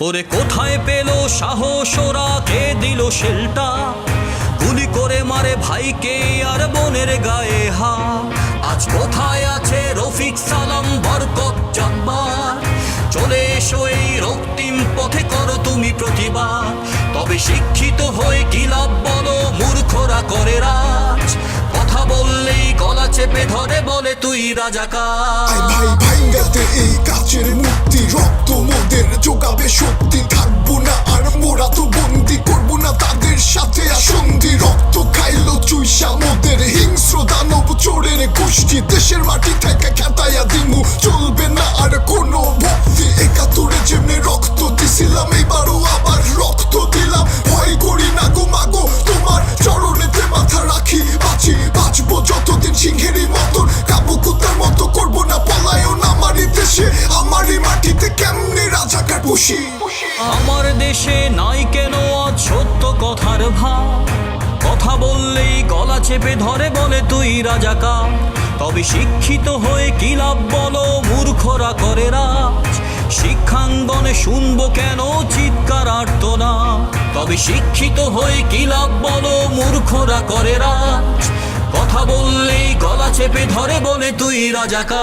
ওরে কোথায় পেল সাহস ওরা কে দিল শেলটা গুলি করে মারে ভাইকে আর বোনের গায়ে হা আজ কোথায় আছে রফিক সালাম বরকত জব্বার চলে এসো এই রক্তিম পথে করো তুমি প্রতিবাদ তবে শিক্ষিত হয়ে কি লাভ বলো মূর্খরা করে রাজ কথা বললেই গলা চেপে ধরে বলে তুই রাজাকার ভাই ভাইঙ্গাতে এই কাচের মূর্তি রক্ত শক্তি থাকব না, আর মোরা তো বন্দি করব না, তাদের সাথে আসন্দি রক্ত খাইলো চুইসা মোদের। হিংস্র দানব চোরের গোষ্ঠী, দেশের মাটি বসি আমার দেশে নাই কেন আজ সত্য কথার ভাব? কথা বললেই গলা চেপে ধরে বলে, তুই রাজাকা তবে শিক্ষিত হয়ে কি লাভ বলো, মূর্খরা করে রাজ। শিক্ষাঙ্গনে শুনব কেন চিৎকার আর্তনা তবে শিক্ষিত হয়ে কি লাভ বলো, মূর্খরা করে রাজ। কথা বললেই গলা চেপে ধরে বলে তুই রাজাকা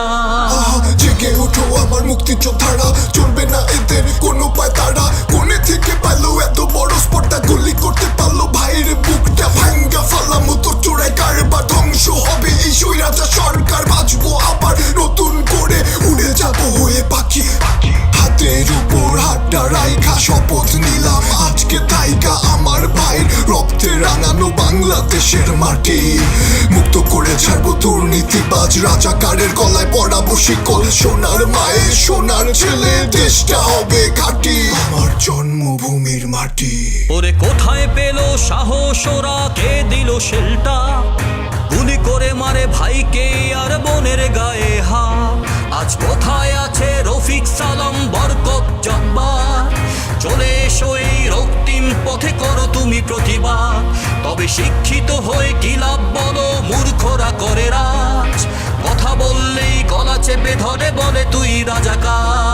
জেগে উঠো আমার মুক্তি যোদ্ধারা চলবে না এদের কোনো পায় তারা। কোনে থেকে পাইলো এত বড় স্পর্ধা গুলি করতে পারল ভাইয়ের বুকটা। ভাঙ্গা ফালা মতো চোরাই কারবার ধ্বংস হবে? এই সৈরাজা সরকার বাঁচবো আবার নতুন করে উড়ে যাব হয়ে পাখি। হাতের উপর হাতটা রাইখা, শপথ নিলাম। আজকে তাইকা আমার ভাইয়ের রক্তে রাঙানো বাংলাদেশের মাটি। মুক্ত করে ছাড়বো দুর্নীতিবাজ রাজাকারের গলায় পড়াবো শিকল সোনার মায়ের সোনার ছেলে, দেশটা হবে ঘাটি। আমার জন্মভূমির মাটি। ওরে কোথায় পেল সাহস ওরা? কে দিল শেলটা? গুলি করে মারে ভাইকে আর বোনের গায়ে হা আজ কোথায় শিক্ষিত হয়ে কি লাভ বলো? মূর্খরা করে রাজ। কথা বললেই গলা চেপে ধরে, বলে তুই রাজাকার।